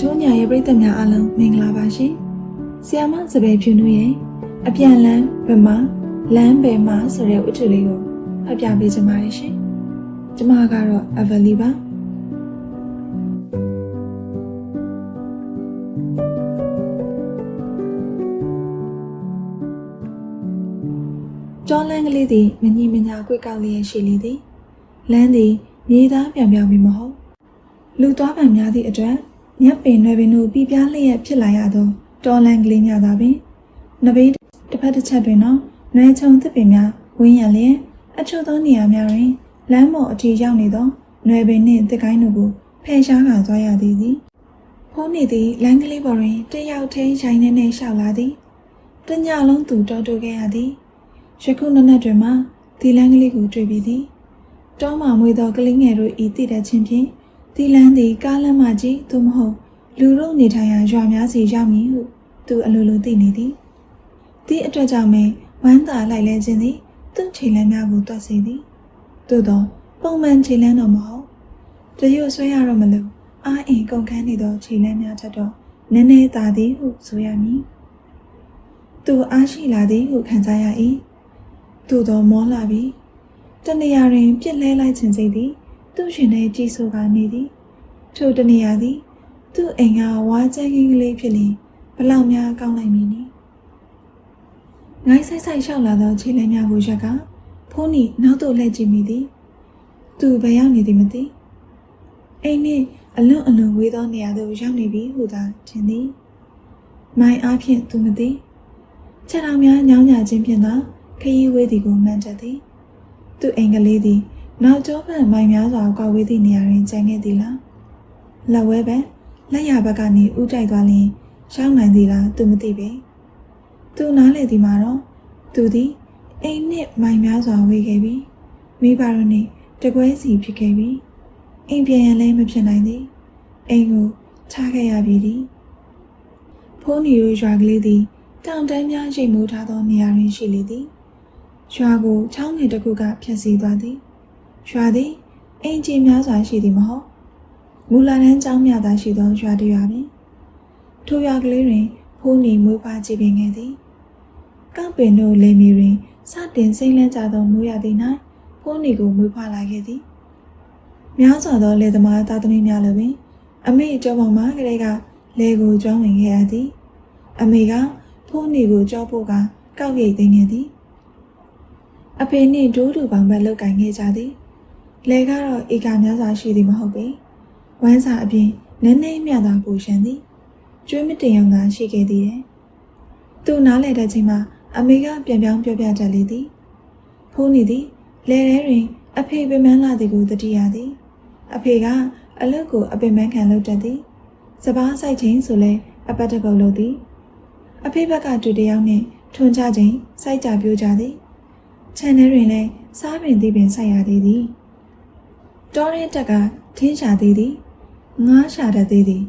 တို့ညာရဲ့ပြည်သက်များအားလုံးမင်္ဂလာပါရှင်။ဆီယာမစပယ်ဖြူနုရဲ့အပြန်လန်းဗမာလမ်းဘယ်မှာဆိုတဲ့ဝတ္ထုလေးကိုဖတ်ပြပေးချင်ပါတယ်ရှင်။ကျွန်မကတော့အဗလီပါ။ကျောင်းလန်းကလေးသည်မညီမညာကွေ့ကောက်လျက်ရှိလေသည်။လမ်းသည်မြေသားပြောင်ပြောင်ပြီးမဟုတ်လူသွားပံများသည့်အတွက် ညက်ပင်နွယ်ပင်တို့ပြပြလျက်ဖြစ်လာရသောတော်လန်ကလေးများသာပင်နဘေးတစ်ဖက်တစ်ချက်တွင်တော့နွယ်ချုံသစ်ပင်များဝင်းရလျက်အချို့သောနေရာများတွင်လမ်းပေါ်အထီရောက်နေသောနွယ်ပင်နှင့်တစ်ကိုင်းတို့ကိုဖယ်ရှားကာသွားရသည်သည်ဖုံးနေသည့်လမ်းကလေးပေါ်တွင်တယောက်ထဲရိုင်းနေနေရှောက်လာသည်တညလုံးသူတော်တိုခဲ့ရသည်ယခုနနက်တွင်မှဒီလမ်းကလေးကိုတွေ့ပြီးသည်တောမှမွေသောကလေးငယ်တို့ဤတည်တဲ့ချင်းဖြင့်ဒီလမ်းသည်ကားလမ်းမကြီးသို့မဟုတ် လူတို့နေထိုင်ရာရွာများစီရောက်မည်ဟုသူအလိုလိုသိနေသည်ဒီအတွက်ကြောင့်ပင်ဝမ်းသာလိုက်လဲခြင်းသည်သူ့ခြေလမ်းများကိုတွတ်စေသည်သို့သောပုံမှန်ခြေလမ်းတော့မဟုတ်တရွတ်ဆွဲရတော့မလို့အာအင်ကုန်ခန်းနေသောခြေလမ်းများထက်တော့နည်းနည်းသာသည်ဟုဆိုရမည်သူအားရှိလာသည်ဟုခံစားရ၏သို့သောမောလာပြီတနေရာတွင်ပြစ်လဲလိုက်ခြင်းစိတ်သည် သူ့ရှင်ထဲကြီးဆိုးကနေသည်ထိုတနေရာသည် သူ့အိမ်ကဝါကျဲကင်းကလေးဖြစ်လင်ဘလောက်များကောင်းလိုက်မည်နီငိုင်းဆိုင်ဆိုင်လျှောက်လာသောခြေလမ်းများကိုရက်ကဖိုးနီနောက်သို့လှည့်ကြည့်မိသည်သူဘယ်ရောက်နေသည်မသိအိမ်နှင့်အလွန်အလွန်ဝေးသောနေရာသို့ရောက်နေပြီဟုသာထင်သည်မိုင်းအားဖြင့်သူမသိချက်တော်များညောင်းညာခြင်းဖြင့်သာခရီးဝေးသည်ကိုမှန်တတ်သည်သူ့အိမ်ကလေးသည်နောက်ကျောဖန်မိုင်များစွာကောက်ဝေးသည့်နေရာတွင်ကျန်ခဲ့သည်လားလက်ဝဲပဲ လက်ရဘက်ကနေဥတိုက်သွားရင်ရှောင်းနိုင်သည်လားသူမသိပေသူနားလေသည်မှာတော့သူသည်အိမ်နှင့်မိုင်များစွာဝေးခဲ့ပြီမိဘတို့နှင့်တကွဲစီဖြစ်ခဲ့ပြီအိမ်ပြန်ရန်လည်းမဖြစ်နိုင်သည်အိမ်ကိုချခဲ့ရပြီသည်ဖိုးနီတို့ရွာကလေးသည်တောင်တန်းများရိတ်မိုးထားသောနေရာတွင်ရှိလေသည်ရွာကိုချောင်းနယ်တစ်ခုကဖျက်ဆီးသွားသည်ရွာသည်အင်ဂျင်များစွာရှိသည်မဟုတ် မူလာတန်းကျောင်းများသာရှိသောရွာတစ်ရွာပင်ထိုရွာကလေးတွင်ဖိုးနီမွေးဖွားကြည်ပင်ခဲ့သည်ကောက်ပင်တို့လေမီတွင်စတင်စိမ့်လန်းကြသောမိုးရသည်၌ဖိုးနီကိုမွေးဖွားလာခဲ့သည်များစွာသောလေသမားသားသမီးများလည်းပင် အမေကြောပေါ်မှာကလေးကလေကိုကျွမ်းဝင်ခဲ့ရသည် အမေကဖိုးနီကိုကြောဖို့ကကောက်ရိတ်သိမ်းခဲ့သည်အဖေနှင့်ဒိုးတူပေါင်ဘက်လောက်ကင်ခဲ့ကြသည်လဲကတော့ဧကများစွာရှိသည်မဟုတ်ပေ ဝမ်းစာအပြင်နည်းနည်းမြသာပူရှန်သည်ကျွေးမတင်အောင်သာရှိခဲ့သေးတယ်သူနားလဲတဲ့ချိန်မှာအမေကပြန်ပြောင်းပြောပြတတ်လေသည်ဖိုးနေသည်လဲထဲတွင် အဖေပင်မလာသည်ကိုတတိယသည်အဖေကအလုတ်ကိုအပင်ပန်းခံလုပ်တတ်သည်စပားဆိုင်ချင်းဆိုလဲအပတ်တကုတ်လုပ်သည်အဖေဘက်ကတူတယောက်နှင့်ထွန်ချခြင်းစိုက်ကြပြိုးကြသည်ခြံထဲတွင်လည်းစားပင်သီးပင်စိုက်ရသေးသည်တောရင်းတက်ကထင်းရှာသေးသည် ငားရှာတတ်သေးသည်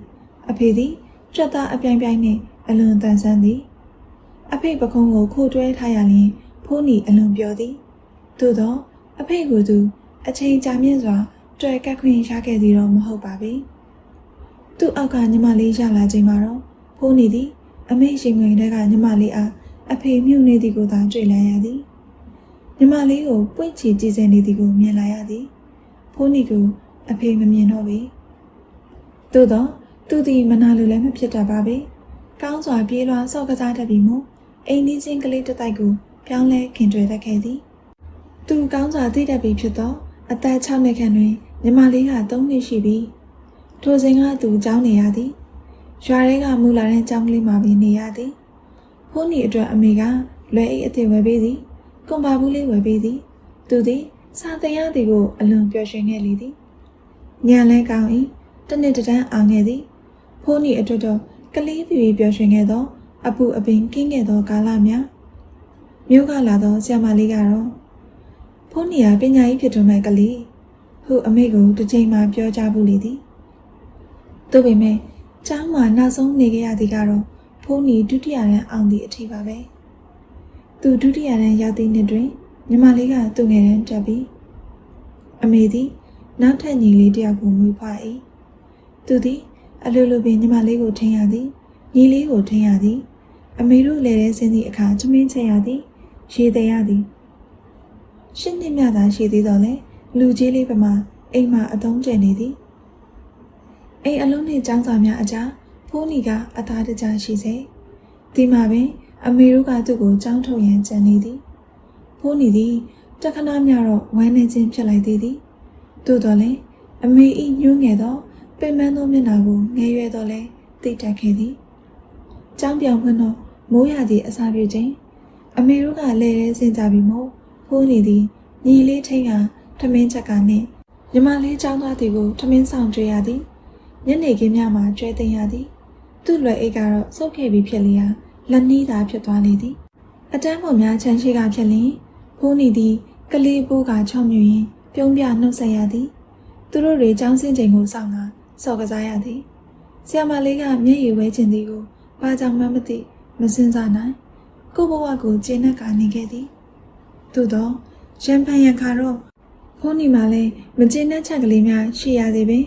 အဖေသည်ကြက်သားအပြိုင်ပြိုင်နှင့်အလွန်တန်ဆန်းသည် အဖေပခုံးကိုခိုးတွဲထားရလျင်ဖိုးနီအလွန်ပြောသည်သို့သောအဖေကိုသူအချိန်ကြာမြင့်စွာတွေ့ကက်ခွင့်ရခဲ့သည်တော့မဟုတ်ပါပေသူ့အောက်ကညီမလေးရလာချိန်မှာတော့ဖိုးနီသည် အမေရှင်ငွေထဲကညီမလေးအားအဖေမြုပ်နေသည်ကိုသာတွေ့လန်းရသည်ညီမလေးကိုပွင့်ချီကြည်စင်နေသည်ကိုမြင်လာရသည်ဖိုးနီကိုအဖေမမြင်တော့ပေ သို့တော့သူသည်မနာလိုလည်းမဖြစ်တတ်ပါပေကောင်းစွာပြေးလွှာဆော့ကစားတတ်ပြီးမို့အိမ်နီးချင်းကလေးတစ်တိုက်ကိုပြောင်းလဲခင်တွေ့တတ်ခဲ့သည်သူကောင်းစွာသိတတ်ပြီးဖြစ်သောအသက်6နှစ်ခန့်တွင်ညီမလေးက3နှစ်ရှိပြီထိုစဉ်ကသူကြောင်းနေရသည်ရွာထဲကမူလာတဲ့ကြောင်းကလေးမှာပြီးနေရသည်ဖိုးနီအတွက်အမေကလွယ်အိတ်အသစ်ဝယ်ပေးသည်ကွန်ပါဘူးလေးဝယ်ပေးသည်သူသည်စာသင်ရသည်ကိုအလွန်ပျော်ရွှင်ခဲ့လေသည်ညံလဲကောင်း၏ တနှစ်တန်းအောင်ခဲ့သည်ဖိုးနီအတွက်တော့ကလေးပြူပျော်ရွှင်ခဲ့သော အပူအပင်ကင်းခဲ့သောကာလများမြို့ကလာသောဆရာမလေးကတော့ဖိုးနီကပညာရေးဖြစ်ထွန်းမဲ့ကလေးဟုအမေကိုတစ်ချိန်မှပြောကြဘူးလေသည်သို့ပေမဲ့ကျောင်းမှာနောက်ဆုံးနေခဲ့ရသည်ကတော့ဖိုးနီဒုတိယရန်အောင်သည့်အထိပါပဲသူဒုတိယရန်ရောက်သည့်နှစ်တွင်ညီမလေးကသူ့ငယ်တန်းတက်ပြီးအမေသည်နောက်ထပ်ညီလေးတယောက်ကိုမွေးဖွား၏ သူသည်အလိုလိုပင်ညီမလေးကိုထင်ရသည်ညီလေးကိုထင်ရသည် အမေတို့လည်းတဲ့စင်းသည့်အခါချမင်းချက်ရသည်ရေသေးရသည်ရှင်းနှစ်မြသာရှိသေးတော့လေလူကြီးလေးပမာအိမ်မှာအသုံးကျနေသည်အိမ်အလုံးနှင့်ចောင်းစာများအကြားဖိုးနီကအသားတကြားရှိစေဒီမှာပင် အမေတို့ကသူ့ကိုចောင်းထုတ်ရန်ကြံနေသည်ဖိုးနီသည်တခဏမျှတော့ဝမ်းနေခြင်းဖြစ်လိုက်သေးသည်သို့တော်လည်းအမေဤညှိုးငယ်သော ပင်ပန်းသောမျက်နှာကိုငယ်ရွယ်တော့လဲတိတ်တက်ခဲ့သည်။ကြောင်းပြောင်ခွန်းတော့မိုးရသည်အစာပြုခြင်းအမေတို့ကလဲရဲစင်ကြပြီမို့ဖိုးနေသည်ညီလေးထိန်ကထမင်းချက်ကနှင့်ညီမလေးကြောင်းသွားသည်ကိုထမင်းဆောင်ကြွေရသည်ညနေခင်းများမှာကျွဲသိမ်းရသည်သူ့လွယ်အိတ်ကတော့စုပ်ခဲ့ပြီးဖြစ်လျာလက်နီးသာဖြစ်သွားလေသည်အတန်းပေါ်များချမ်းရှိကဖြစ်လျင်ဖိုးနေသည်ကလေးပိုးကချော့မြူရင်ပြုံးပြနှုတ်ဆက်ရသည်သူတို့တွေចောင်းစင်းချိန်ကိုစောင့်တာ စော်ကစားရသည်ဆရာမလေးကမျက်ရည်ဝဲခြင်းသည်ကိုဘာကြောင့်မှမသိမစင်စားနိုင်ကိုဘဝကိုကျင်းနဲ့ကနေခဲ့သည်သို့တော့ရန်ဖန်ရန်ခါတော့ဖုန်းဒီမှာလဲမကျင်းတဲ့ချက်ကလေးများရှိရသေးပင်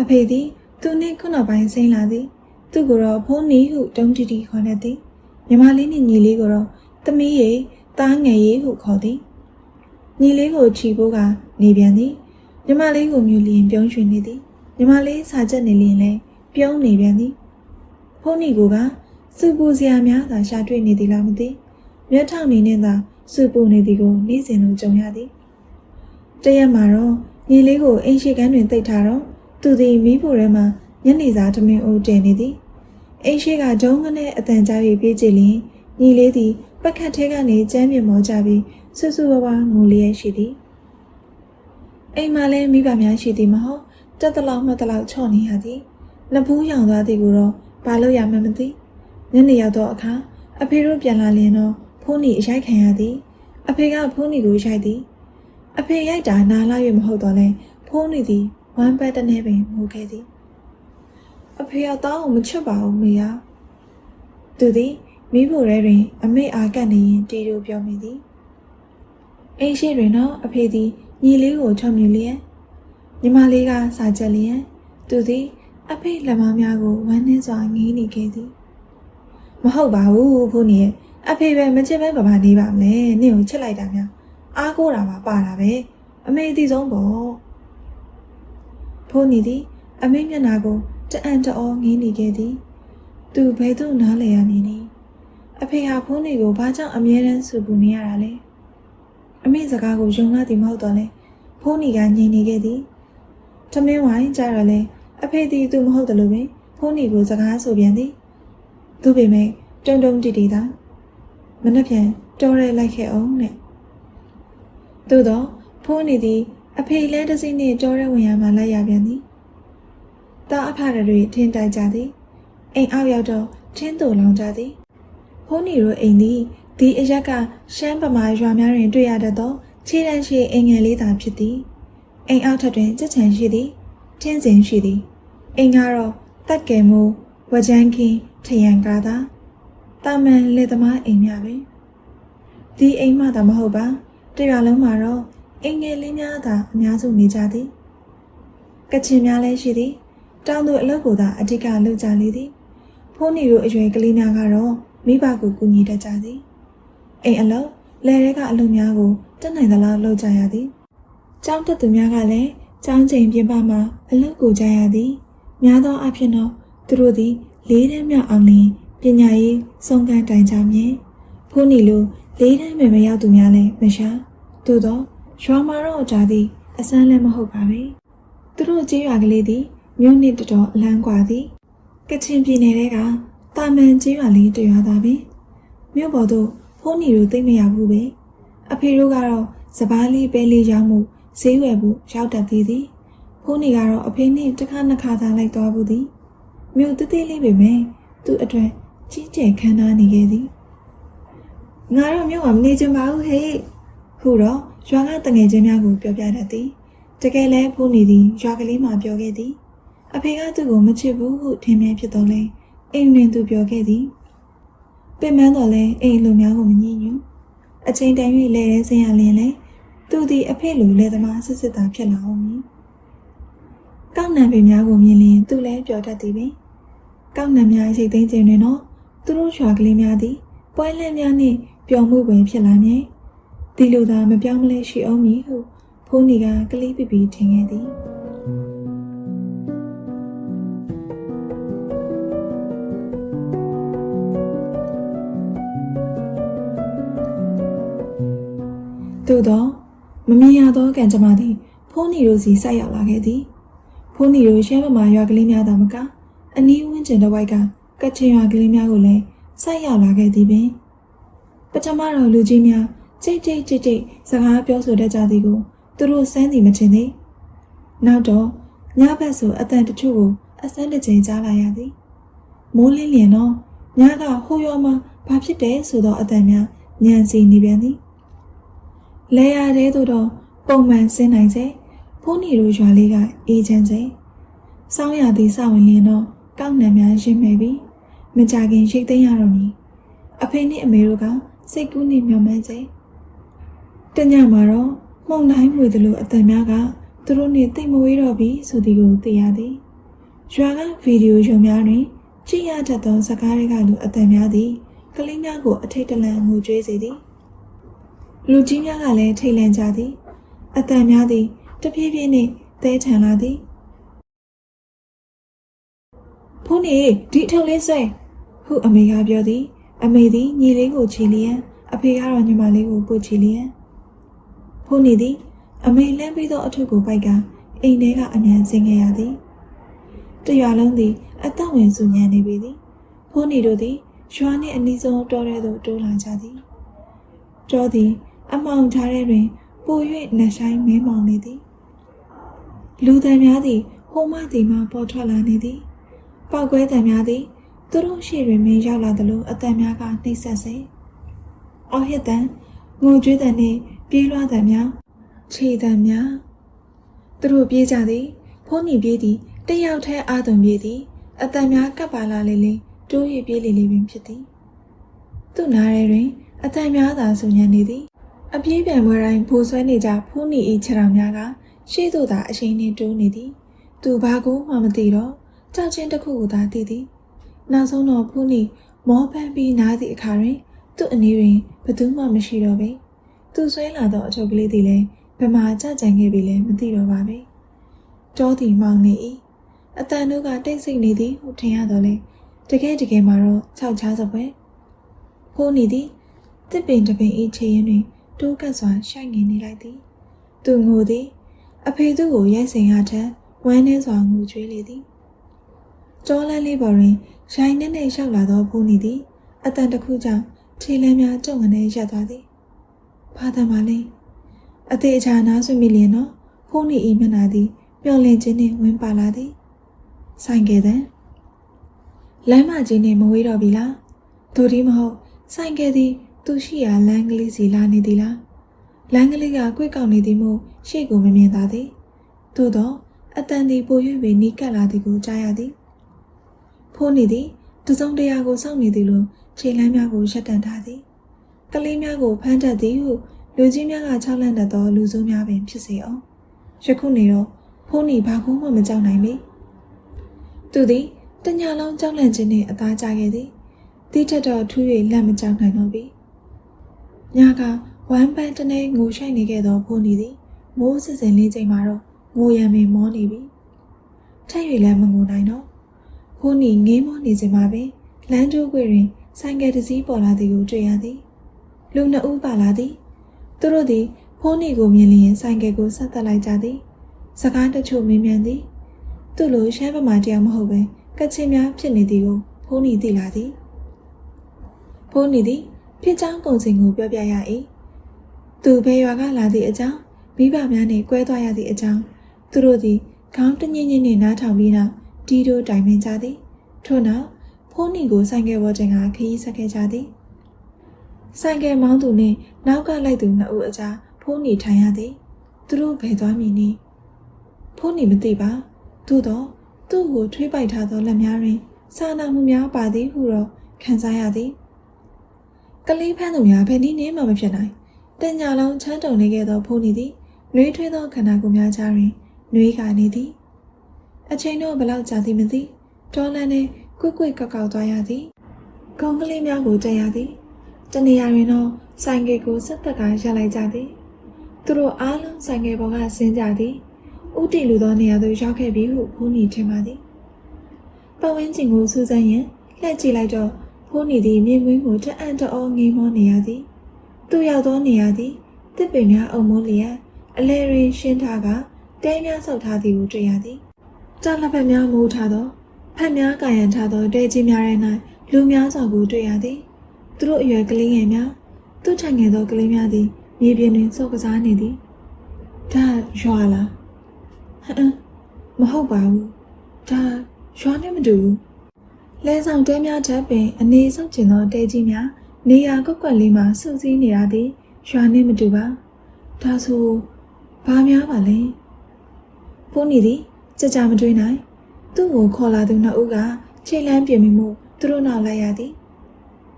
အဖေသည်သူနှင့်ခုနောက်ပိုင်းစိမ့်လာသည်သူကိုတော့ဖုန်းနီဟုတုံးတီတီခေါ်နေသည်ညီမလေးနှင့်ညီလေးကိုတော့သမီးရေတားငယ်ရေးဟုခေါ်သည်ညီလေးကိုချီဖို့ကနေပြန်သည်ညီမလေးကိုမြူလျင်ပြုံးရွှင်နေသည် ညီမလေးစာချက်နေလျင်လဲပြုံးနေပြန်သည်ဖုန်းနီကိုကစူပူစရာများသာရှာတွေ့နေသည်လားမသိမျက်ထောင်နေနဲ့သာစူပူနေသည်ကိုနေ့စဉ်လိုကြုံရသည်တရက်မှာတော့ညီလေးကိုအိမ်ရှိကန်းတွင်တိတ်ထားတော့သူသည်မိဖို့ထဲမှာညနေစာထမင်းအိုးတင်နေသည်အိမ်ရှိကဂျုံကနဲ့အတန်ကြား၍ပြေးကြည့်လျင်ညီလေးသည်ပကတ်ထဲကနေကျမ်းမြေမောကြပြီးဆူဆူဝါးဝါငိုလျက်ရှိသည်အိမ်မှာလည်းမိဘများရှိသည်မဟုတ် တက်တလောက်မှတ်တလောက်ချော့နေရသည်နှစ်ဖူးရောင်သွားသည်ကိုတော့ဘာလို့ရမှန်းမသိညနေရောက်တော့အခါအဖေတို့ပြန်လာလျင်တော့ဖုန်းနီအရိုက်ခံရသည် အဖေကဖုန်းနီကိုရိုက်သည်အဖေရိုက်တာနားလာ၍မဟုတ်တော့လဲဖုန်းနီသည်ဝမ်းပတ်တနေပင်ငိုခဲ့သည်အဖေကတောင်းကိုမချွတ်ပါဘူးမေယာသူသည်မိဖို့ရဲတွင် အမေအားကပ်နေရင်တီတို့ပြောမိသည်အိမ်ရှိတွင်တော့အဖေသည်ညီလေးကိုချုံမြူလျက် ညီမလေးကစာချက်လျက်သူသည် အဖေလက်မများကိုဝမ်းနှင်းစွာငေးနေခဲ့သည်မဟုတ်ပါဘူးဖိုးနေရဲ့အဖေပဲမချစ်ပဲဘာမှနေပါမလဲနင့်ကိုချစ်လိုက်တာများအားကိုးတာပါပါတာပဲအမေအသိဆုံးပေါ့ဖိုးနေသည်အမေမျက်နှာကိုတအံ့တအောငေးနေခဲ့သည်သူဘယ်သို့နားလည်ရမည်နည်းအဖေဟာဖိုးနေကိုဘာကြောင့်အမြဲတမ်းဆူပူနေရတာလဲအမေစကားကိုယုံလာသည်မဟုတ်တော့လဲဖိုးနေကငြိမ်နေခဲ့သည် ထမင်းဝိုင်းကြတော့လဲအဖေသည်သူမဟုတ်တယ်လို့ပင်ဖုန်းနီကိုစကားဆိုပြန်သည်သူပေမဲ့တုံတုံတီတီသာမနှက်ပြန်တော်ရဲလိုက်ခဲ့အောင်နဲ့သို့တော့ဖုန်းနီသည်အဖေလဲတစ်စိမ့်နှင့်တော်ရဲဝင်ရမှလိုက်ရပြန်သည်တာအဖရတွေထင်းတိုက်ကြသည်အိမ်အောက်ရောက်တော့ထင်းတူလောင်ကြသည်ဖုန်းနီတို့အိမ်သည်ဒီအရက်ကရှမ်းပမာရွာများတွင်တွေ့ရတတ်သောခြေတန်းရှိအိမ်ငယ်လေးသာဖြစ်သည် အိမ်အောက်ထပ်တွင်ကြက်ချံရှိသည်ထင်းစင်ရှိသည်အိမ်ကတော့တက်ကယ်မိုးဝကြမ်းခင်းထရန်ကားသာတာမန်လေသမားအိမ်များပဲဒီအိမ်မှသာမဟုတ်ပါတရွာလုံးမှာတော့အိမ်ငယ်လေးများသာအများစုနေကြသည်ကချင်များလည်းရှိသည်တောင်သူအလုပ်ကိုသာအဓိကလုပ်ကြလေသည်ဖိုးနီတို့အရွယ်ကလေးများကတော့မိဘကိုကူညီတတ်ကြသည်အိမ်အလုပ်လယ်ရဲကအလုပ်များကိုတက်နိုင်သလောက်လုပ်ကြရသည် ကျောင်းတက်သူများကလည်းကျောင်းချိန်ပြင်ပမှာအလုပ်ကိုကြရသည်များသောအားဖြင့်တော့သူတို့သည်လေးတန်းမြောက်အောင်လင်ပညာရေးဆုံးခန်းတိုင်ကြမြင်ဖုန်းနီလိုလေးတန်းမယ်မရောက်သူများလည်းမရှာသို့တော့ရွာမှာတော့ကြာသည်အစမ်းလည်းမဟုတ်ပါပဲသူတို့ကြေးရွာကလေးသည်မြို့နှစ်တတော်အလန်းကွာသည်ကချင်ပြည်နယ်တဲကတာမန်ကြေးရွာလေးတရွာသာပင်မြို့ပေါ်သို့ဖုန်းနီတို့သိမရဘူးပဲအဖေတို့ကတော့စပားလေးပဲလေးရောက်မှု ဈေးဝယ်ဖို့ရောက်တတ်သေးသည်ဖိုးနေကတော့အဖေနဲ့တစ်ခါနှစ်ခါသာလိုက်သွားဘူးသည်မြို့တသေးလေးပဲမယ်သူ့အတွက်ကြီးကျယ်ခမ်းနားနေခဲ့သည်ငါတို့မြို့မှာမနေချင်ပါဘူးဟဲ့ခုတော့ရွာကတငယ်ချင်းများကိုပြောပြတတ်သည်တကယ်လဲဖိုးနေသည်ရွာကလေးမှာပြောခဲ့သည်အဖေကသူ့ကိုမချစ်ဘူးဟုထင်မြင်ဖြစ်တော့လဲအိမ်တွင်သူပြောခဲ့သည်ပင်မတော့လဲအိမ်လူများကိုမငြင်းညူအချိန်တန်၍လဲရဲစင်ရလင်းလဲ သူသည်အဖေလူလဲသမားစစ်စစ်သားဖြစ်လာအောင်မည်ကကောက်နံပင်များကိုမြင်လျင်သူလည်းပျော်တတ်သည်ပင်ကောက်နံများရှိသိမ့်ခြင်းတွင်တော့သူတို့ရွာကလေးများသည်ပွဲလန့်များနှင့်ပျော်မှုပင်ဖြစ်လာမည်ဒီလိုသာမပြောင်းမလဲရှိအောင်မည်ဟုဖိုးနီကကလေးပီပီထင်ခဲ့သည်သို့သော မမြင်ရသောကံကြမ္မာသည်ဖုန်းနီတို့စီဆက်ရောက်လာခဲ့သည်ဖုန်းနီတို့ရှမ်းပမာရွာကလေးများသာမကအနီးဝန်းကျင်တစ်ဝိုက်ကကချင်ရွာကလေးများကိုလည်းဆက်ရောက်လာခဲ့သည်ပင်ပထမတော့လူကြီးများကြိတ်ကြိတ်ကြိတ်ကြိတ်စကားပြောဆိုတတ်ကြသည်ကိုသူတို့စမ်းသည်မထင်သေးနောက်တော့ညဘက်ဆိုအတန်တချို့ကိုအစမ်းတစ်ချိန်ကြားလာရသည်မိုးလင်းလျင်တော့ညကဟိုရောမှာဘာဖြစ်တယ်ဆိုတော့အတန်များညံစီနေပြန်သည် လဲရတဲ့သို့တော့ပုံမှန်ဆင်းနိုင်စေဖုန်းနီတို့ရွာလေးကအေးချမ်းစေစောင်းရသည်စဝင်လျင်တော့ကောက်နံများရှင်းမိပြီမကြခင်ရိတ်သိမ်းရတော့မည်အဖေနှင့်အမေတို့ကစိတ်ကူးနေမျှော်မှန်းစေတညမှာတော့မှုန်တိုင်းမွေသလိုအတန်များကသူတို့နှင့်တိတ်မဝေးတော့ပြီဆိုသည်ကိုသိရသည်ရွာကဗီဒီယိုရုံများတွင်ကြည့်ရတတ်သောဇာတ်ကားတွေကလူအတန်များသည်ကလေးများကိုအထိတ်တလန့်ငိုကြွေးစေသည် လူကြီးများကလည်းထိတ်လန့်ကြသည်အတန်များသည်တပြေးပြေးနှင့်သဲထန်လာသည်ဖုန်းနေဒီအထုပ်လေးဆွဲဟုအမေကပြောသည် အမေသည်ညီလေးကိုချီလျက်အဖေကတော့ညီမလေးကိုပို့ချီလျက်ဖုန်းနေသည် အမေလမ်းပြီးသောအထုပ်ကိုပိုက်ကအိမ်ထဲကအမြန်ဆင်းခဲ့ရသည်တရွာလုံးသည်အသက်ဝင်စုညံနေပြီသည်ဖုန်းနေတို့သည်ရွာနှင့်အနီးဆုံးတောထဲသို့တိုးလာကြသည်တောသည် အမောင်ထားတဲ့တွင်ပို၍နှဆိုင်မဲမောင်နေသည်လူသည်များသည်ဟိုမှသည်မှပေါ်ထွက်လာနေသည်ပောက်ကွဲသည်များသည်သူတို့ရှေ့တွင်မင်းရောက်လာသလိုအသက်များကနှိမ့်ဆက်စေအော်ဟစ်တန်ငိုကြွေးသည်နှင့်ပြေးလွှားသည်များခြေသည်များသူတို့ပြေးကြသည်ဖုန်းနီပြေးသည်တယောက်တည်းအာသွန်ပြေးသည်အသက်များကပ်ပါလာလေလေတိုး၍ပြေးလေလေပင်ဖြစ်သည်သူ့နားရဲတွင်အတန်များသာဆူညံနေသည် အပြေးပြန်ပွဲတိုင်းဖိုးဆွဲနေကြဖူးနီ၏ခြေတော်များကရှေ့သို့သာအရှိန်နှင့်တိုးနေသည်သူဘာကိုမှမသိတော့ကြောက်ချင်းတစ်ခုကိုသာသိသည်နောက်ဆုံးတော့ဖူးနီမောပန်းပြီးနားသည့်အခါတွင်သူ့အနီးတွင်ဘသူမှမရှိတော့ပေသူဆွဲလာသောအထုပ်ကလေးသည်လည်းဘယ်မှာကြကြံခဲ့ပြီလဲမသိတော့ပါပဲတောသည်မောင်နေ၏အတန်တို့ကတိတ်ဆိတ်နေသည်ဟုထင်ရတော့လေတကယ်တကယ်မှာတော့ခြောက်ချားစပွဲဖိုးနေသည်တစ်ပင်တစ်ပင်ဤချေရင်တွင် တိုးကပ်စွာရှိုက်ငင်နေလိုက်သည်သူငိုသည် အဖေသူ့ကိုရိုက်စင်ရထက်ဝမ်းနှင်းစွာငိုကြွေးလေသည်ကြောလန်းလေးပေါ်တွင်ရိုင်နှင်းနှင်းလျှောက်လာသောဖိုးနေသည်အတန်တစ်ခုကြောင့်ခြေလမ်းများကြုံငနေရပ်သွားသည်ဘာသာမလဲအသေးအချာနားဆွမိလျင်တော့ဖိုးနေဤမျက်နှာသည်မျောလင့်ခြင်းနှင့်ဝင်ပါလာသည်ဆိုင်ကယ်တဲ့လမ်းမကြီးနှင့်မဝေးတော့ပြီလားသူဒီမဟုတ်ဆိုင်ကယ်သည် သူရှိရာလမ်းကလေးစီလာနေသည်လားလမ်းကလေးကကွေ့ကောက်နေသည်မို့ရှေ့ကိုမမြင်သာသည်သို့တော့အတန်သည်ပို၍ပင်နီးကပ်လာသည်ကိုကြားရသည်ဖိုးနေသည်သူစုံတရာကိုစောင့်နေသည်လို့ခြေလမ်းများကိုရှက်တန်ထားသည်ကလေးများကိုဖမ်းတတ်သည်ဟုလူကြီးများကခြောက်လန့်တတ်သောလူစုများပင်ဖြစ်စေအောင်ယခုနေတော့ဖိုးနေဘာကူမှမကြောက်နိုင်ပေသူသည်တညလုံးကြောက်လန့်ခြင်းနှင့်အသားကျခဲ့သည်တိထက်တော့ထူး၍လက်မကြောက်နိုင်တော့ပြီ။ ညကဝမ်းပန်းတနေငိုရှိုက်နေခဲ့သောဖိုးနေသည်မိုးစစ်စင်လေးချိန်မှာတော့ငိုရံပင်မောနေပြီ။ထက်၍လည်းမငိုနိုင်တော့ဖိုးနေငေးမောနေစဉ်မှာပင်လမ်းကျိုးကွေတွင်ဆိုင်ကယ်တစ်စီးပေါ်လာသည်ကိုတွေ့ရသည်။လူနှစ်ဦးပါလာသည်။သူတို့သည်ဖိုးနေကိုမြင်လျင်ဆိုင်ကယ်ကိုဆက်သက်လိုက်ကြသည်။စကားတချို့မင်းမြန်သည်။သူ့လိုရှမ်းပမာတရားမဟုတ်ပဲကချင်များဖြစ်နေသည်ကိုဖိုးနေသိလာသည်။ဖိုးနေသည် ဖြစ်ချောင်းကုံစင်ကိုပြောပြရ၏သူဘယ်ရွာကလာသည့်အကြောင်းမိဘများနှင့်꿰သွားရသည့်အကြောင်းသူတို့သည်ခေါင်းတညင်းညင်းနှင့်နားထောင်ပြီးနောက်တီတို့တိုင်ပင်ကြသည်ထို့နောက်ဖိုးနီကိုဆိုင်ကယ်ပေါ်တင်ကခရီးဆက်ခဲ့ကြသည်ဆိုင်ကယ်မောင်းသူနှင့်နောက်ကလိုက်သူနှစ်ဦးအကြားဖိုးနီထိုင်ရသည်သူတို့ဘယ်သွားမည်နည်းဖိုးနီမသိပါသို့တော့သူ့ကိုထွေးပိုက်ထားသောလက်များတွင်စာနာမှုများပါသည်ဟုတော့ခံစားရသည် ကလေးဖမ်းသူများဘယ်နည်းနည်းမှမဖြစ်နိုင်။တင်ညာလုံးချမ်းတုံနေခဲ့သောဖိုးနေသည်နှွေးထွေးသောခန္ဓာကိုယ်များကြားတွင်နှွေးကနေသည်အချိန်တော့ဘလောက်ကြာသည်မသိဒေါ်လန်နဲ့ကွတ်ကွတ်ကောက်ကောက်သွားရသည်ကုန်းကလေးများကိုကြက်ရသည်တနေရာတွင်တော့ဆိုင်ကယ်ကိုဆက်သက်ကရပ်လိုက်ကြသည်သူတို့အားလုံးဆိုင်ကယ်ပေါ်ကဆင်းကြသည်ဥတီလူသောနေရာသို့ရောက်ခဲ့ပြီဟုဖုန်းနီထင်ပါသည်ပတ်ဝန်းကျင်ကိုစူးစမ်းရင်လှည့်ကြည့်လိုက်တော့ ဖုန်းနီသည်မြင်ကွင်းကိုတအံ့တော်ငေးမောနေရသည်သူရောက်သောနေရာသည်တစ်ပင်များအုံမိုးလျက်အလဲရင်းရှင်းထားကတဲများဆောက်ထားသည်ကိုတွေ့ရသည်တာလက်ဖက်များမိုးထားသောဖက်များကာယံထားသောတဲကြီးများထဲ၌လူများစွာကိုတွေ့ရသည်သူတို့အရွယ်ကလေးငယ်များသူ့ထိုင်ငယ်သောကလေးများသည်မြေပြင်တွင်စော့ကစားနေသည်ဒါရွာလားဟမ်မဟုတ်ပါဘူးဒါရွာနဲ့မတူဘူး လဲဆောင်တဲများထပ်ပင် အနေဆောက်ကျင်သောတဲကြီးများနေရာကွက်ကွက်လေးမှာစုစည်းနေတာသည်ရွာနဲ့မတူပါဒါဆိုဘာများပါလဲဖုန်းနေသည်ကြကြမတွေးနိုင် သူ့ကိုခေါ်လာသူနှစ်ဦးကချိန်လန်းပြင်မိမှုသူတို့နောက်လိုက်ရသည်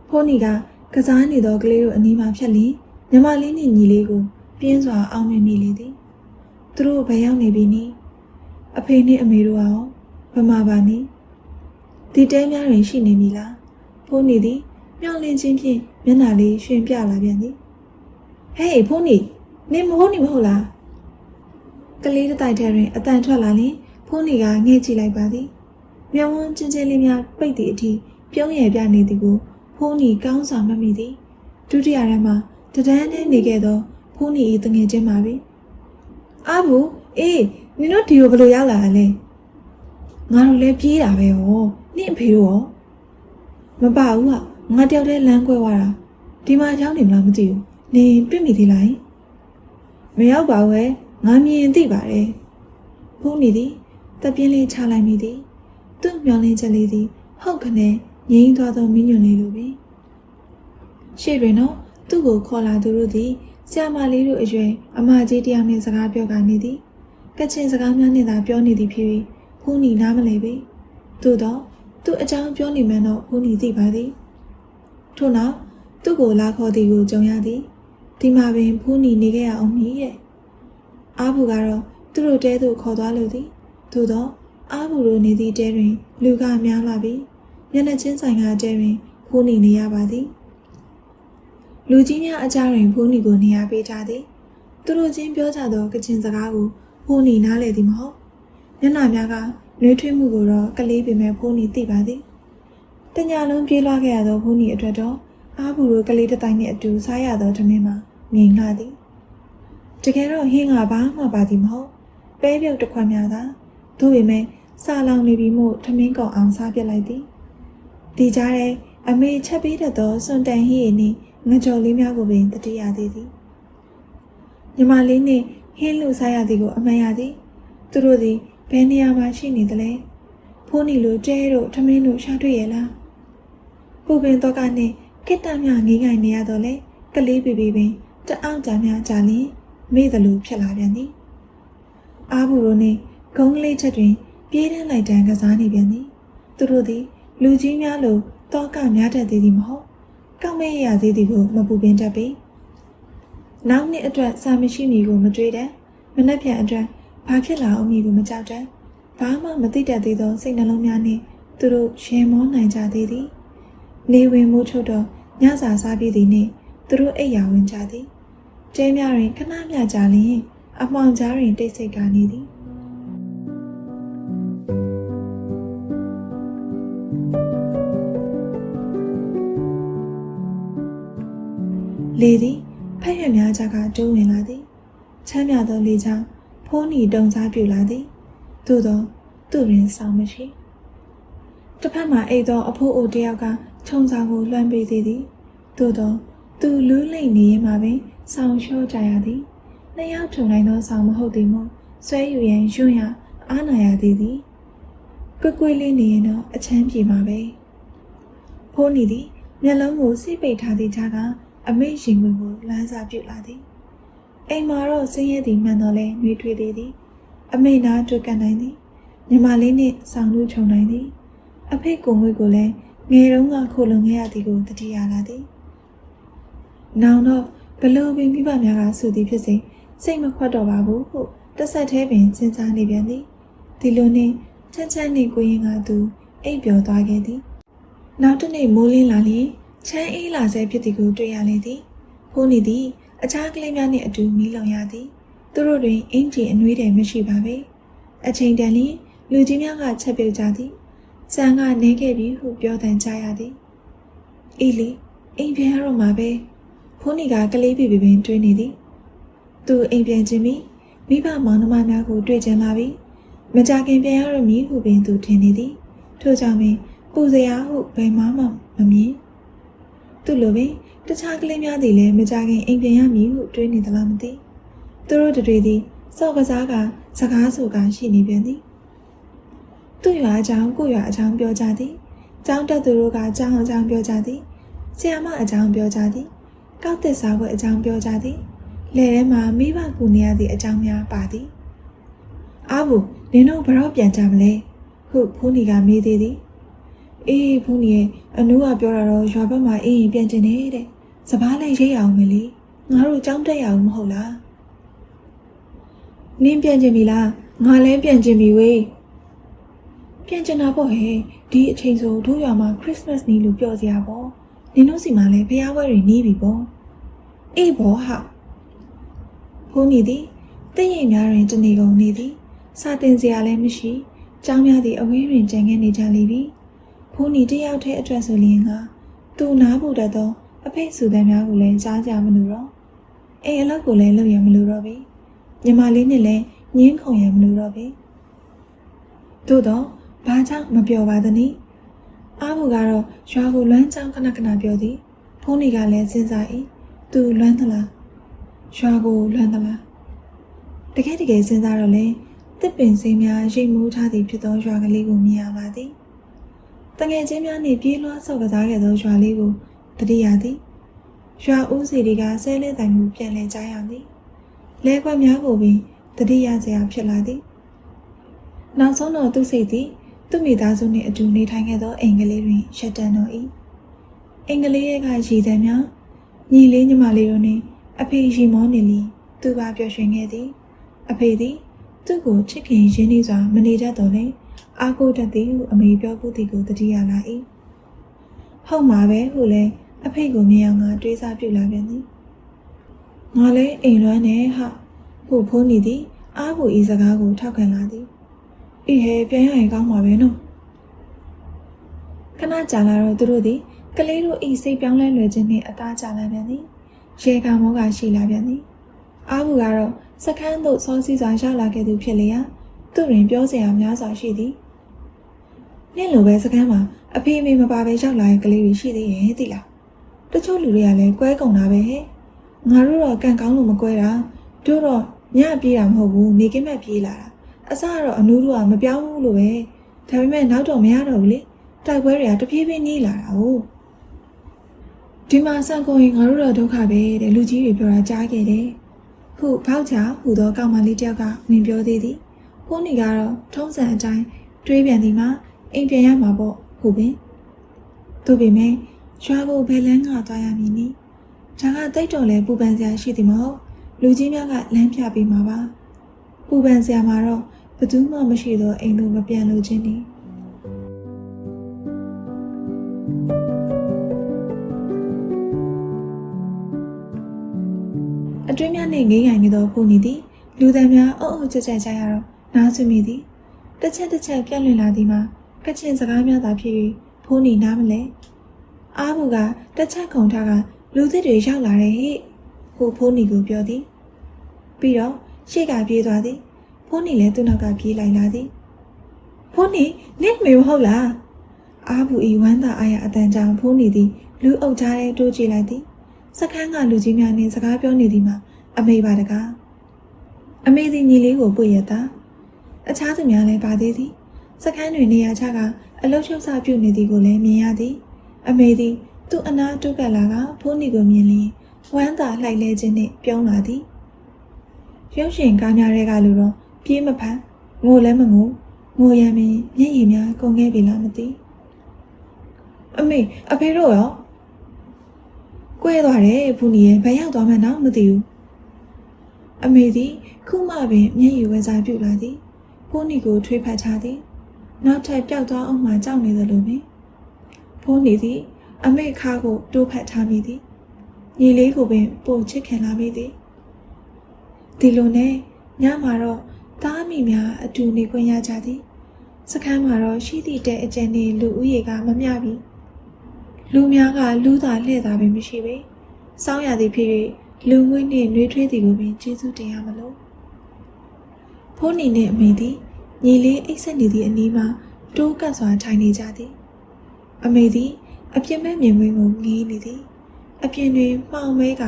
ဖုန်းနီကကစားနေသောကလေးတို့အနီးမှာဖြတ်လျင်ညီမလေးနဲ့ညီလေးကိုပြင်းစွာအောင်းမြင်မိလေသည်သူတို့ဘယ်ရောက်နေပြီနည်းအဖေနဲ့အမေတို့ရောဘမပါနည်း ဒီတဲများတွင်ရှိနေမည်လားဖုန်းနီသည်မျောလင်းချင်းဖြင့်မျက်နှာလေးရွှင်ပြလာပြန်သည်ဟေးဖုန်းနီနင်မဟုတ်နေမဟုတ်လားကလေးတစ်တိုက်ထဲတွင်အတန်ထွက်လာလျင်ဖုန်းနီကငဲ့ကြည့်လိုက်ပါသည်မျက်ဝန်းချင်းချင်းလေးများပိတ်သည့်အထိပြုံးရပြနေသည်ကိုဖုန်းနီကောင်းစွာမှတ်မိသည်ဒုတိယရမ်းမှာတဒန်းနဲ့နေခဲ့သောဖုန်းနီ၏တငယ်ချင်းပါပြီအာဘူးအေးနင်တို့ဒီကိုဘယ်လိုရောက်လာလဲငါတို့လည်းပြေးတာပဲဟော နင့်အဖေတို့ရောမပါဘူးဟာငါတယောက်တည်းလမ်းကွဲသွားတာဒီမှာရောက်နေမလားမသိဘူးနင်ပြစ်မိသေးလားမရောက်ပါဘူးဟဲ့ငါမြင်သိပါတယ်ဖုန်းနီသည်တပြင်းလေးချလိုက်မိသည်သူ့မျောလင်းချက်လေးသည်ဟုတ်ခနဲ့ငိမ့်သွားသောမင်းညွန်လေးလိုပဲရှေ့တွင်တော့သူ့ကိုခေါ်လာသူတို့သည်ဆရာမလေးတို့အရွယ်အမကြီးတယောက်နှင့်စကားပြောကနေသည်ကချင်စကားများနှင့်သာပြောနေသည်ဖြစ်ပြီးဖူးနီနားမလည်ပေသို့တော့ သူ့အကြောင်းပြောနေမှန်းတော့ဖူးနီသိပါသည်ထို့နောက်သူ့ကိုလာခေါ်သည်ကိုကြုံရသည်ဒီမှာပင်ဖူးနီနေခဲ့ရအောင်မည်ရဲ့အားဘူးကတော့သူတို့တဲသို့ခေါ်သွားလို့သည်သို့တော့အားဘူးတို့နေသည့်တဲတွင် လူကများလာပြီးမျက်နှာချင်းဆိုင်ကတဲတွင်ဖူးနီနေရပါသည်လူကြီးများအကြတွင်ဖူးနီကိုနေရာပေးကြသည်သူတို့ချင်းပြောကြသောကချင်စကားကိုဖူးနီနားလည်သည်မဟုတ်မျက်နှာများက နှွေးထွေးမှုကိုတော့ကလေးပင်မဲ့ဖူးနီသိပါသည်တညာလုံးပြေးလွှားခဲ့ရသောဖူးနီအတွက်တော့အားဘူးတို့ကလေးတစ်တိုင်းနှင့်အတူစားရသောထမင်းမှာငြိမ်လာသည်တကယ်တော့ဟင်းကဘာမှပါသည်မဟုတ်ပဲပြုတ်တစ်ခွက်များသာသို့ပေမဲ့စာလောင်နေပြီမို့ထမင်းကောင်အောင်စားပြစ်လိုက်သည်ဒီကြားထဲအမေချက်ပေးတတ်သောစွန်တန်ဟီရည်နှင့်ငကြော်လေးများကိုပင်တတိယသေးသည်ညီမလေးနှင့်ဟင်းလူစားရသည်ကိုအမှန်ရသည်သူတို့သည် ဘယ်နေရာမှာရှိနေသလဲဖိုးနီလိုကျဲတို့ထမင်းတို့ရှာတွေ့ရလားပူပင်တော့ကနှင့်ကိတ္တမြငိမ့်ငိုင်နေရတော့လေကလေးပီပီပင်တအောင့်ကြများကြလင်မေ့သလိုဖြစ်လာပြန်သည်အားဘူးတို့နှင့်ဂုံးကလေးချက်တွင် ပြေးတန်းလိုက်တန်းကစားနေပြန်သည်သူတို့သည် လူကြီးများလိုတောကများတတ်သေးသည်မဟုတ်ကောက်မဲရသေးသည်ကိုမပူပင်တတ်ပေနောက်နှစ်အတွက်စာမရှိမီကိုမတွေးတတ်မနှက်ပြန်အတွက် ဘာဖြစ်လာအောင်မည်ကိုမကြောက်တတ်ဘာမှမသိတတ်သေးသောစိတ်နှလုံးများနှင့်သူတို့ရင်မောနိုင်ကြသေးသည်နေဝင်မိုးထုတ်တော့ညစာစားပြီးသည်နှင့်သူတို့အိပ်ယာဝင်ကြသည်ကျဲများတွင်ခဏမျှကြာလျင်အမှောင်ကြားတွင်တိတ်ဆိတ်ကနေသည်လေသည်ဖက်ရွက်များကြကတိုးဝင်လာသည်ချမ်းမြသောလေချောင်း ဖိုးနီတုံစားပြူလာသည်သို့သောသူ့တွင်ဆောင်မရှိတစ်ဖက်မှာအိတ်သောအဖိုးအိုတယောက်ကခြုံဆောင်ကိုလွှမ်းပေးသေးသည်သို့သောသူလူးလိမ့်နေရင်မှပင်ဆောင်လျှော့ကြရသည်နှစ်ယောက်ထုံနိုင်သောဆောင်မဟုတ်သည်မို့ဆွဲယူရန်ယွန့်ရအားနာရသည်သည်ကွက်ကွက်လေးနေရင်တော့အချမ်းပြေမှာပဲဖိုးနီသည်မျက်လုံးကိုစိတ်ပိတ်ထားသည့်ကြားကအမိတ်ရင်ဝင်ကိုလမ်းစာပြုတ်လာသည် အိမ်မှာတော့ဆင်းရဲသည်မှန်တော့လဲနှွေးထွေးသေးသည်အမိတ်နာတွေ့ကန်နိုင်သည်ညီမလေးနှင့်ဆောင်လူခြုံနိုင်သည်အဖေကိုငွေကိုလည်းငယ်တုန်းကခိုလုံခဲ့ရသည်ကိုတတိယလာသည်နောင်တော့ဘလို့ပင်မိဘများကဆိုသည်ဖြစ်စေစိတ်မခွတ်တော့ပါဘူးဟုတဆက်သေးပင်စဉ်းစားနေပြန်သည်ဒီလိုနှင့်ချမ်းချမ်းနှင့်ကိုရင်ကသူအိပ်ပျော်သွားခဲ့သည်နောက်တစ်နေ့မိုးလင်းလာလျင်ချမ်းအေးလာဆဲဖြစ်သည်ကိုတွေ့ရလေသည်ဖိုးနေသည် အခြားကလေးများနှင့်အတူမိလုံရသည်သူတို့တွင်အင်ဂျီအနှွေးတယ်မရှိပါပေအချိန်တန်လျင်လူကြီးများကချက်ပြုတ်ကြသည်ဆန်ကနေခဲ့ပြီဟုပြောတန်ကြရသည်အေးလေအိမ်ပြန်ရတော့မှာပဲဖိုးနေကကလေးပြပြပင်တွေးနေသည်သူအိမ်ပြန်ခြင်းပြီးမိဘမောင်နှမများကိုတွေ့ကြလာပြီးမကြခင်ပြန်ရရမည်ဟုပင်သူထင်နေသည်ထို့ကြောင့်ပင်ပူစရာဟုဘယ်မှမမြင်သူလိုပင် တခြားကလေးများသည်လည်းမကြခင်အိမ်ပြန်ရမည်ဟုတွေးနေသလားမသိသူတို့တွေသည်စော့ကစားကစကားဆိုကရှိနေပြန်သည်သူ့ရွာအကြောင်းကိုရွာအကြောင်းပြောကြသည်ကျောင်းတက်သူတို့ကအကြောင်းအကြောင်းပြောကြသည်ဆရာမအကြောင်းပြောကြသည်ကောက်သစ်စားပွဲအကြောင်းပြောကြသည်လယ်ထဲမှာမိဘကူနေရသည့်အကြောင်းများပါသည်အားဘူးနင်တို့ဘယ်တော့ပြန်ကြမလဲဟုဖူးနီကမေးသေးသည်အေးဖူးနီရဲ့အနူးကပြောတာတော့ရွာဘက်မှာအေးရင်ပြန်ကျင်နေတဲ့ စပားလည်းရိတ်အောင်မလေးငါတို့ကြောင်းတက်ရအောင်မဟုတ်လားနင်းပြန်ကျင်ပြီလားငါလည်းပြန်ကျင်ပြီဝေးပြန်ကျင်တာပေါ့ဟဲ့ဒီအချိန်ဆိုတို့ရွာမှာခရစ်စမတ်နီးလို့ပြောစရာပေါ့နင်တို့စီမှာလည်းဖျားဝဲတွေနေပြီပေါ့အေးဘောဟာဖူးနီသည်တည့်ရင်များတွင်တနေကုန်နေသည်စာတင်စရာလည်းမရှိကျောင်းများသည့်အဝေးတွင်ကြံခဲ့နေကြလိမ့်ပြီဖူးနီတယောက်တည်းအတွက်ဆိုလျင်ကသူနားဖို့တတ်သော အဖေစုတဲ့များကိုလည်းကြားကြမလို့တော့အိမ်အလုပ်ကိုလည်းလုပ်ရမလို့တော့ပြီညီမလေးနဲ့လည်းညင်းခုံရမလို့တော့ပြီသို့တော့ဘာကြောင့်မပြောပါသနည်းအားဘူးကတော့ရွာကိုလွမ်းချောင်းခဏခဏပြောသည်ဖုန်းကြီးကလည်းစဉ်းစား၏သူလွမ်းသလားရွာကိုလွမ်းသလားတကယ်တကယ်စဉ်းစားတော့လေတစ်ပင်စင်းများရိတ်မိုးထားသည်ဖြစ်သောရွာကလေးကိုမြင်ရပါသည်တငယ်ချင်းများနှင့်ပြေးလွှားဆော့ကစားခဲ့သောရွာလေးကို တတိယသည်ရွာဦးစီတွေကဆဲလင်းတိုင်မှုပြန်လည်ကြားရသည်လဲခွက်များကိုပင်တတိယစရာဖြစ်လာသည်နောက်ဆုံးတော့သူ့စိတ်သည်သူ့မိသားစုနှင့်အတူနေထိုင်ခဲ့သောအိမ်ကလေးတွင်ရှက်တန်တော်၏အိမ်ကလေးရဲ့ကရည်သည်များညီလေးညီမလေးတို့နှင့်အဖေရီမောနေလီသူပါပျော်ရွှင်ခဲ့သည် အဖေသည် သူ့ကိုချစ်ခင်ရင်းနှီးစွာမနေတတ်တော်လဲအာကိုတတ်သည်ဟုအမေပြောဖို့သည်ကိုတတိယလာ၏ဟုတ်မှာပဲဟုလဲ အဖေကိုမြင်အောင်ကတွေးစားပြုလာပြန်သည်ငါလည်းအိမ်လွမ်းနေဟာဟုဖိုးနေသည်အားကိုဤစကားကိုထောက်ခံလာသည်အေးဟဲပြန်ရရင်ကောင်းမှာပဲနော်ခဏကြာလာတော့သူတို့သည်ကလေးတို့ဤစိတ်ပြောင်းလဲလွယ်ခြင်းနှင့်အသားကျလာပြန်သည်ရေကမောကရှိလာပြန်သည်အားဘူးကတော့စကန်းသို့စောစီးစွာရောက်လာခဲ့သူဖြစ်လျက်သူတွင်ပြောစရာများစွာရှိသည်နေ့လိုပဲစကန်းမှာအဖေအမေမပါပဲရောက်လာတဲ့ကလေးတွေရှိသေးရဲ့သိလား တချို့လူတွေကလည်းကွဲကုန်တာပဲဟဲ့ငါတို့တော့ကန်ကောင်းလို့မကွဲတာတို့တော့ညပြေးတာမဟုတ်ဘူးနေကင်းမဲ့ပြေးလာတာအစကတော့အနူးတို့ကမပြောင်းဘူးလို့ပဲဒါပေမဲ့နောက်တော့မရတော့ဘူးလေတိုက်ပွဲတွေကတပြေးပြေးနေလာတာဟုတ်ဒီမှာဆန်ကုန်ရင်ငါတို့တော့ဒုက္ခပဲတဲ့လူကြီးတွေပြောတာကြားခဲ့တယ်ဟုဖောက်ချဟူသောကောင်မလေးတယောက်ကဝင်ပြောသေးသည်ဖုန်းနီကတော့ထုံးစံအတိုင်းတွေးပြန်ဒီမှာအိမ်ပြန်ရမှာပေါ့ဟုတ်ပင်သူပေမဲ့ ရွာကိုဘယ်လန်းကသွားရမည်နည်းဒါကတိတ်တော်လဲပူပန်စရာရှိသည်မဟုတ်လူကြီးများကလမ်းပြပေးမှာပါပူပန်စရာမှာတော့ဘသူမှမရှိတော့အိမ်လိုမပြန်လို့ခြင်းနီအတွင်းများနှင့်ငေးငိုင်နေသောဖူနေသည်လူသားများအုပ်အုပ်ကြက်ကြက်ကြရတော့နားဆွမိသည်တစ်ချက်တစ်ချက်ပြန့်လွင်လာသည်မှာကချင်စကားများသာဖြစ်၍ဖိုးနေနားမလဲ အားဘူးကတစ်ချက်ခုံထားကလူသစ်တွေရောက်လာတယ်ဟိဟိုဖိုးနေကိုပြောသည် ပြီးတော့ရှေ့ကပြေးသွားသည်ဖိုးနေလည်းသူ့နောက်ကပြေးလိုက်လာသည်ဖိုးနေနင့်မေဟုတ်လားအားဘူးဤဝမ်းသာအားရအတန်ကြောင့်ဖိုးနေသည်လူအုပ်ထားတဲ့တိုးကြည့်လိုက်သည်စခန်းကလူကြီးများနှင့်စကားပြောနေသည်မှာအမေပါတကားအမေသည်ညီလေးကိုပွေရတာအခြားသူများလည်းပါသေးသည်စခန်းတွင်နေရာချကအလုတ်ချုပ်စာပြုနေသည်ကိုလည်းမြင်ရသည် အမေသည်သူ့အနာတုကလာကဖိုးနီကိုမြင်လျင်ဝမ်းသာလှိုက်လဲခြင်းနှင့်ပြုံးလာသည်ရုပ်ရှင်ကားများတွေကလူတော့ပြေးမဖန်ငိုလည်းမငိုငိုရမင်းမျက်ရည်များကုန်ခဲ့ပြီလားမသိအမေအဖေတို့ရောကွဲသွားတယ်ဖူနီရဲ့ဘယ်ရောက်သွားမှန်းတော့မသိဘူးအမေသည်ခုမှပင်မျက်ရည်ဝဲစားပြုလာသည်ဖူနီကိုထွေးဖတ်ချသည်နောက်ထပ်ပျောက်သွားအောင်မှကြောက်နေသလိုပဲ ဖိုးနေသည် အမေခါကိုတိုးဖက်ထားမိသည်ညီလေးကိုပင်ပို့ချစ်ခင်လာမိသည်ဒီလိုနဲ့ညမှာတော့သားမိများအတူနေခွင့်ရကြသည်စခန်းမှာတော့ရှိသည့်တဲ့အကျဉ်းနေလူဦးရေကမမျှပြီလူများကလူသာလှဲ့တာပင်မရှိပေစောင်းရသည်ဖြစ်၍လူငွေနှင့်နှွေးထွေးသည်ကိုပင်ကျေးဇူးတင်ရမလို့ဖိုးနေနှင့်အမေသည်ညီလေးအိတ်ဆက်နေသည့်အနီးမှာတိုးကပ်စွာထိုင်နေကြသည် အမေသည်အပြင်းမဲ့မြင်ကွင်းကိုငေးနေသည်အပြင်တွင်မှောင်မဲက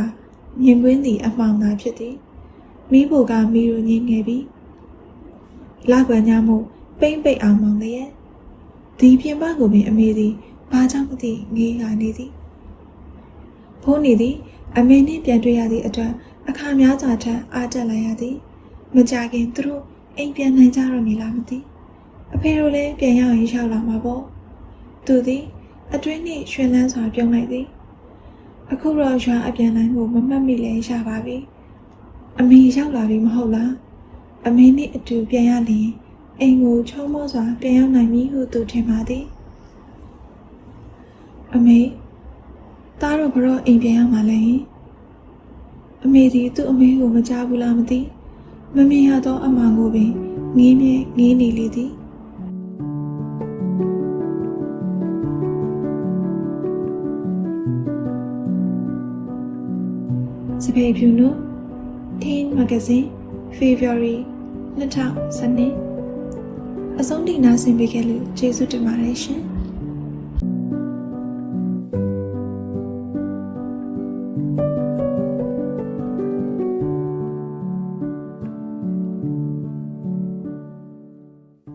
မြင်ကွင်းသည်အမှောင်သာဖြစ်သည်မိဖို့ကမိရိုညင်းငယ်ပြီးလောက်ကွယ်ညမှုပိမ့်ပိတ်အောင်မောင်လျက်ဒီပြင်ပကိုပင်အမေသည်ဘာကြောင့်မသိငေးလာနေသည်ဖိုးနေသည်အမေနှင့်ပြန်တွေ့ရသည့်အတွက်အခါများစွာထပ်အားတက်လာရသည်မကြခင်သူတို့အိမ်ပြန်နိုင်ကြတော့မည်လားမသိအဖေတို့လည်းပြန်ရောက်ရင်ရောက်လာမှာပေါ့ သူသည်အတွင်းနှင့်ရွှင်လန်းစွာပြုံးလိုက်သည်အခုတော့ရွာအပြန်လန်းကိုမမှတ်မိလဲရပါပြီအမေရောက်လာပြီမဟုတ်လားအမေနဲ့အတူပြန်ရလျင်အိမ်ကိုချုံမောစွာပြန်ရောက်နိုင်ပြီဟုသူထင်ပါသည်အမေသားတို့ဘရောအိမ်ပြန်ရောက်မှလဲအမေဒီသူ့အမေကိုမကြားဘူးလားမသိမမြင်ရသောအမှန်ကိုပင်ငေးမြဲငေးနေလေသည် စပေဖြူနု Teen Magazine February 2012အဆုံးထိနားဆင်ပေးခဲ့လို့ကျေးဇူးတင်ပါတယ်ရှင်။